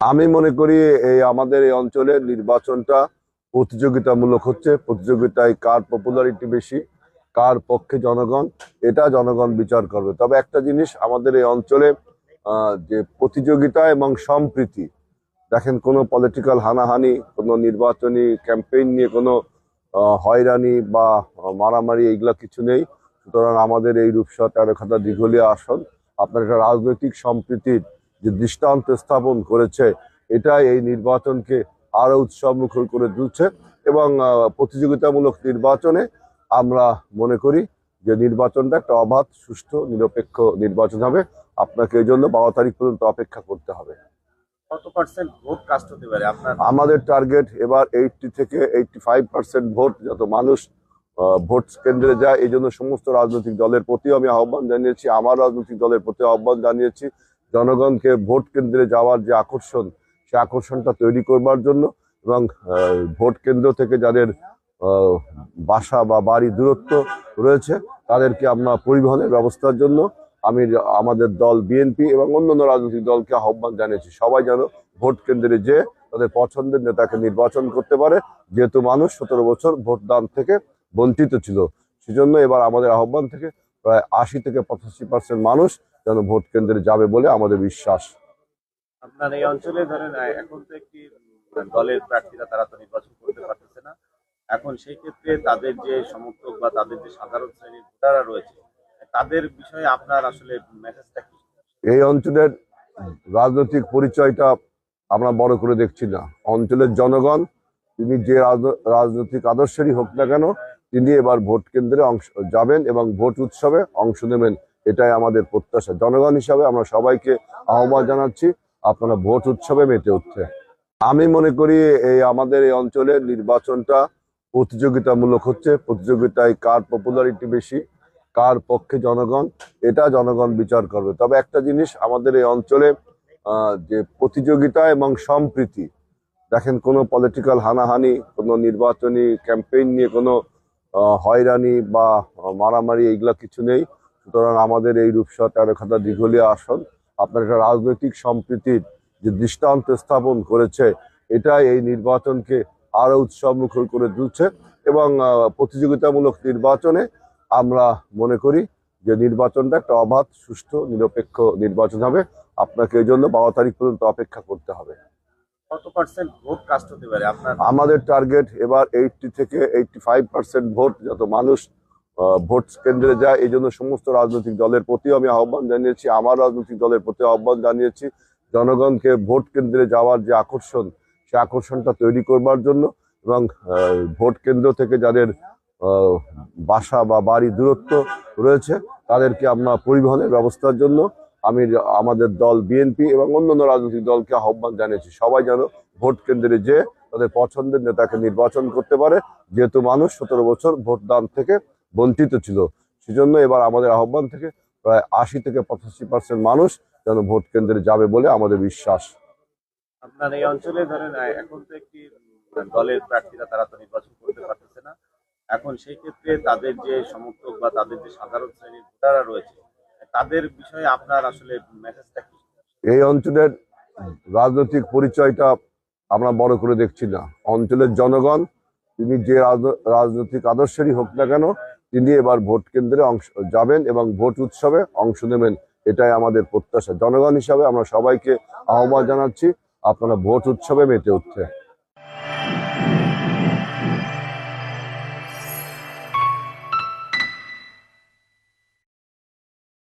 আমি মনে করি এই আমাদের এই অঞ্চলের নির্বাচনটা প্রতিযোগিতামূলক হচ্ছে। প্রতিযোগিতায় কার পপুলারিটি বেশি, কার পক্ষে জনগণ, এটা জনগণ বিচার করবে। তবে একটা জিনিস, আমাদের এই অঞ্চলে যে প্রতিযোগিতা এবং সম্প্রীতি, দেখেন কোনো পলিটিক্যাল হানাহানি, কোনো নির্বাচনী ক্যাম্পেইন নিয়ে কোনো হয়রানি বা মারামারি, এইগুলা কিছু নেই। সুতরাং আমাদের এই রূপসা তেরো খাতা দীঘলিয়া আসন, আপনার একটা রাজনৈতিক সম্প্রীতির যে দৃষ্টান্ত স্থাপন করেছে এটা এই নির্বাচনকে আরও উৎসবমুখর করে তুলছে এবং প্রতিযোগিতামূলক নির্বাচনে আমরা মনে করি যে নির্বাচনটা একটা অবাধ সুষ্ঠু নিরপেক্ষ নির্বাচন হবে। আপনাকে এই জন্য বারো তারিখ পর্যন্ত অপেক্ষা করতে হবে। আমাদের টার্গেট এবার এইটটি থেকে এইটটি ফাইভ পার্সেন্ট ভোট যত মানুষ ভোট কেন্দ্রে যায় এই জন্য সমস্ত রাজনৈতিক দলের প্রতি আমি আহ্বান জানিয়েছি আমার রাজনৈতিক দলের প্রতি আহ্বান জানিয়েছি। জনগণকে ভোট কেন্দ্রে যাওয়ার যে আকর্ষণ, সে আকর্ষণটা তৈরি করবার জন্য এবং ভোট কেন্দ্র থেকে যাদের বাসা বা বাড়ি দূরত্ব রয়েছে, তাদেরকে আমরা পরিবহনের ব্যবস্থার জন্য আমি আমাদের দল বিএনপি এবং অন্যান্য রাজনৈতিক দলকে আহ্বান জানিয়েছি। সবাই যেন ভোট কেন্দ্রে যে তাদের পছন্দের নেতাকে নির্বাচন করতে পারে। যেহেতু মানুষ সতেরো বছর ভোটদান থেকে বঞ্চিত ছিল, সেজন্য এবার আমাদের আহ্বান থেকে প্রায় আশি থেকে পঁচাশি পার্সেন্ট মানুষ যেন ভোট কেন্দ্রে যাবে বলে আমাদের বিশ্বাস। আপনার এই অঞ্চলে ধরেন এখন তো একটি দলের প্রার্থীরা তারা তো নির্বাচন করতে পারতেছে না। এখন সেই ক্ষেত্রে তাদের যে সমর্থক বা তাদের যে সাধারণ শ্রেণির ভোটাররা রয়েছে তাদের বিষয়ে আপনার আসলে মেসেজটা কি? এই অঞ্চলের রাজনৈতিক পরিচয়টা আমরা বড় করে দেখছি না। অঞ্চলের জনগণ তিনি যে রাজ- রাজনৈতিক আদর্শেরই হোক না কেন তিনি এবার ভোট কেন্দ্রে অংশ যাবেন এবং ভোট উৎসবে অংশ নেবেন। এটাই আমাদের প্রত্যাশা। জনগণ হিসাবে আমরা সবাইকে আহ্বান জানাচ্ছি, আপনারা ভোট উৎসবে মেতে উঠতে। আমি মনে করি এই আমাদের এই অঞ্চলের নির্বাচনটা প্রতিযোগিতামূলক হচ্ছে। প্রতিযোগিতায় কার পপুলারিটি বেশি, কার পক্ষে জনগণ, এটা জনগণ বিচার করবে। তবে একটা জিনিস, আমাদের এই অঞ্চলে যে প্রতিযোগিতা এবং সম্প্রীতি, দেখেন কোনো পলিটিক্যাল হানাহানি, কোনো নির্বাচনী ক্যাম্পেইন নিয়ে কোনো হয়রানি বা মারামারি, এইগুলা কিছু নেই। সুতরাং আমাদের এই রূপসা তেরো তেরোখাতা দীঘলিয়া আসন আপনার একটা রাজনৈতিক সম্প্রীতির যে দৃষ্টান্ত স্থাপন করেছে এটা এই নির্বাচনকে আরও উৎসবমুখর করে তুলছে এবং প্রতিযোগিতামূলক নির্বাচনে আমরা মনে করি যে নির্বাচনটা একটা অবাধ সুষ্ঠু নিরপেক্ষ নির্বাচন হবে। আপনাকে এই জন্য বারো তারিখ পর্যন্ত অপেক্ষা করতে হবে। আমাদের টার্গেট এবার এইটটি থেকে এইটটি ফাইভ পার্সেন্ট ভোট যত মানুষ ভোট কেন্দ্রে যায়, এই জন্য সমস্ত রাজনৈতিক দলের প্রতি আমি আহ্বান জানিয়েছি, আমার রাজনৈতিক দলের প্রতি আহ্বান জানিয়েছি, জনগণকে ভোট কেন্দ্রে যাওয়ার যে আকর্ষণ, সে আকর্ষণটা তৈরি করবার জন্য এবং ভোট কেন্দ্র থেকে যাদের বাসা বা বাড়ি দূরত্ব রয়েছে, তাদেরকে আমরা পরিবহনের ব্যবস্থার জন্য আমি আমাদের দল বিএনপি এবং অন্যান্য রাজনৈতিক দলকে আহ্বান জানিয়েছি, সবাই যেন ভোট কেন্দ্রে যে তাদের পছন্দের নেতাকে নির্বাচন করতে পারে, যেহেতু মানুষ সতেরো বছর ভোটদান থেকে বঞ্চিত ছিল। সেজন্য এবার আমাদের আহ্বান থেকে প্রায় আশি থেকে পঁচাশি পার্সেন্ট মানুষ যেন ভোট কেন্দ্রে যাবে বলে আমাদের বিশ্বাস। আপনার এই অঞ্চলে ধরেন এখন তো একটি দলের প্রার্থীরা তারা তো নির্বাচন করতে পারতেছে না। এখন সেই ক্ষেত্রে তাদের যে সমর্থক বা তাদের যে সাধারণ শ্রেণির ভোটাররা রয়েছে তাদের বিষয়ে আপনার আসলে মেসেজটা কি? এই অঞ্চলের রাজনৈতিক পরিচয়টা আমরা বড় করে দেখছি না। অঞ্চলের জনগণ তিনি যে রাজ- রাজনৈতিক আদর্শেরই হোক না কেন তিনি এবার ভোট কেন্দ্রে অংশ, যাবেন এবং ভোট উৎসবে অংশ নেবেন। এটাই আমাদের প্রত্যাশা। জনগণ হিসাবে আমরা সবাইকে আহ্বান জানাচ্ছি, আপনারা ভোট উৎসবে মেতে উঠতে।